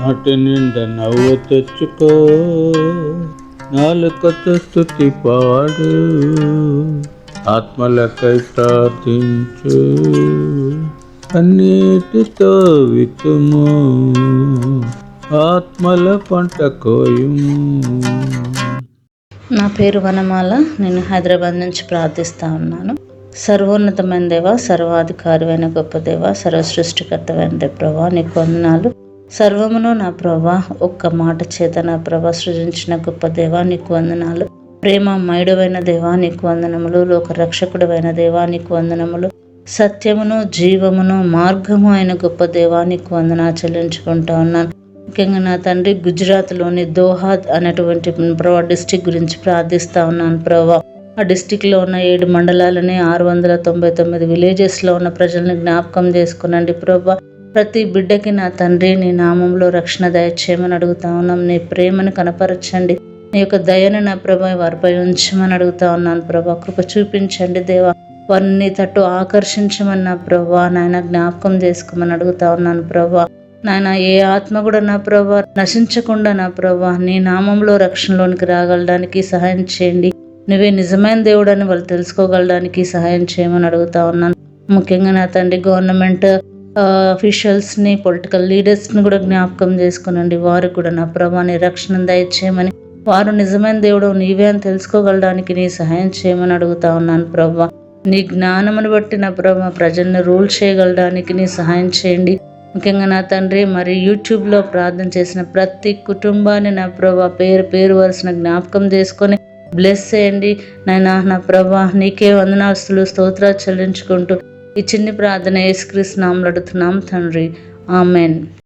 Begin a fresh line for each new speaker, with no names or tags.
నాటి నిండా నవ్వు తెచ్చుకో. నాలుకతో స్థుతి పాడు. ఆత్మలకై ప్రార్థించు. అన్నిటితో వితుము ఆత్మల పంట కోయుము.
నా పేరు వనమాల. నేను హైదరాబాద్ నుంచి ప్రార్థిస్తా ఉన్నాను. సర్వోన్నతమైన దేవ సర్వాధికారమైన గొప్ప దేవ సర్వసృష్టికర్తమైన దేవ ప్రభా నీకు వందనాలు సర్వమును నా ప్రభా ఒక్క మాట చేత నా ప్రభా సృజించిన గొప్ప దేవా నీకు వందనాలు. ప్రేమ మైడవైన దేవా నీకు వందనములు. లోక రక్షకుడవైన దేవా నీకు వందనములు. సత్యమును జీవమును మార్గము అయిన గొప్ప దేవానికి వందన వందనా చెల్లించుకుంటా ఉన్నాను. ముఖ్యంగా నా తండ్రి గుజరాత్లోని దోహాద్ అనేటువంటి ప్రభా డిస్టిక్ గురించి ప్రార్థిస్తా ఉన్నాను ప్రభా. ఆ డిస్టిక్లో ఉన్న ఏడు మండలాలని ఆరు వందల తొంభై తొమ్మిది విలేజెస్లో ఉన్న ప్రజలను జ్ఞాపకం చేసుకునండి ప్రభా. ప్రతి బిడ్డకి నా తండ్రి నీ నామంలో రక్షణ దయచేయమని అడుగుతా ఉన్నాం. నీ ప్రేమను కనపరచండి. నీ యొక్క దయను నా ప్రభా వారిపై ఉంచమని అడుగుతా ఉన్నాను ప్రభా. కృప చూపించండి దేవా. వారిని తట్టు ఆకర్షించమని నా ప్రభా. నాయన జ్ఞాపకం చేసుకోమని అడుగుతా ఉన్నాను ప్రభా. నాయన ఏ ఆత్మ కూడా నా ప్రభా నశించకుండా నా ప్రభా నీ నామంలో రక్షణలోనికి రాగలడానికి సహాయం చేయండి. నువ్వే నిజమైన దేవుడు అని వాళ్ళు తెలుసుకోగలడానికి సహాయం చేయమని అడుగుతా ఉన్నాను. ముఖ్యంగా నా తండ్రి గవర్నమెంట్ అఫీషియల్స్ని పొలిటికల్ లీడర్స్ని కూడా జ్ఞాపకం చేసుకునండి. వారు కూడా నా ప్రభాని రక్షణ దయచేయమని. వారు నిజమైన దేవుడు నీవే అని తెలుసుకోగలడానికి నీ సహాయం చేయమని అడుగుతా ఉన్నాను ప్రభా. నీ జ్ఞానమును బట్టి నా ప్రభా ప్రజల్ని రూల్ చేయగలడానికి నీ సహాయం చేయండి. ముఖ్యంగా నా తండ్రి మరి యూట్యూబ్లో ప్రార్థన చేసిన ప్రతి కుటుంబాన్ని నా ప్రభా పేరు పేరు వరుసన జ్ఞాపకం చేసుకొని బ్లెస్ చేయండి. నాయన నా ప్రభా నీకే వందనాస్తులు స్తోత్రాలు చెల్లించుకుంటూ ఈ చిన్ని ప్రార్థన యేసుక్రీస్తు నామలు అడుగుతున్నాం తండ్రి. ఆమెన్.